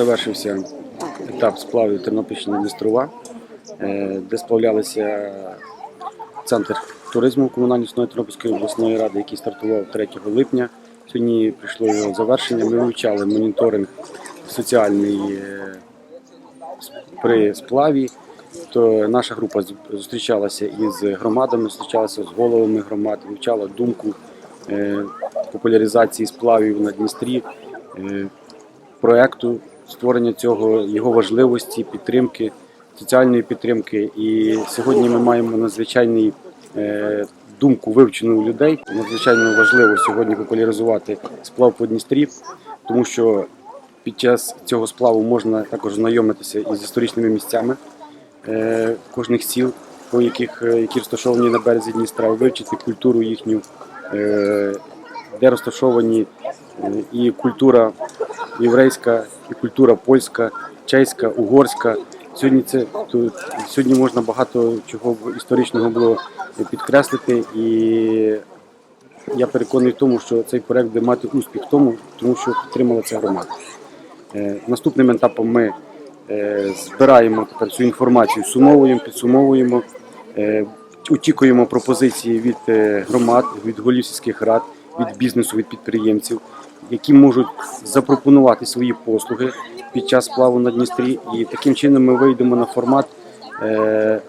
завершився етап сплавів Тернопільщина Дністрова, е, де сплавлялися центр туризму комунальної Тернопільської обласної ради, який стартував 3 липня. Сьогодні прийшло його завершення. Ми вивчали моніторинг соціальний е, при сплаві. То наша група зустрічалася із громадами, зустрічалася з головами громад, вивчала думку е, популяризації сплавів на Дністрі, проекту створення цього, його важливості, підтримки, соціальної підтримки. І сьогодні ми маємо надзвичайний е, думку вивчену у людей. Надзвичайно важливо сьогодні популяризувати сплав по Дністрі, тому що під час цього сплаву можна також знайомитися із історичними місцями е, кожних сіл, по яких е, які розташовані на березі Дністра, вивчити культуру їхню, де розташовані і культура єврейська, і культура польська, чеська, угорська. Сьогодні це тут сьогодні можна багато чого історичного було підкреслити, і я переконаний в тому, що цей проект буде мати успіх в тому, тому що підтримала ця громада. Е, Наступним етапом ми е, збираємо тепер цю інформацію, сумовуємо, підсумовуємо, е, очікуємо пропозиції від громад, від голів сільських рад, від бізнесу, від підприємців, які можуть запропонувати свої послуги під час сплаву на Дністрі. І таким чином ми вийдемо на формат е,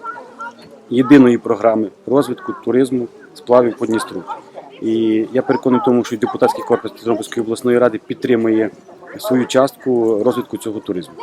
єдиної програми розвитку туризму сплавів по Дністру. І я переконаний в тому, що депутатський корпус Тернопільської обласної ради підтримує свою частку розвитку цього туризму.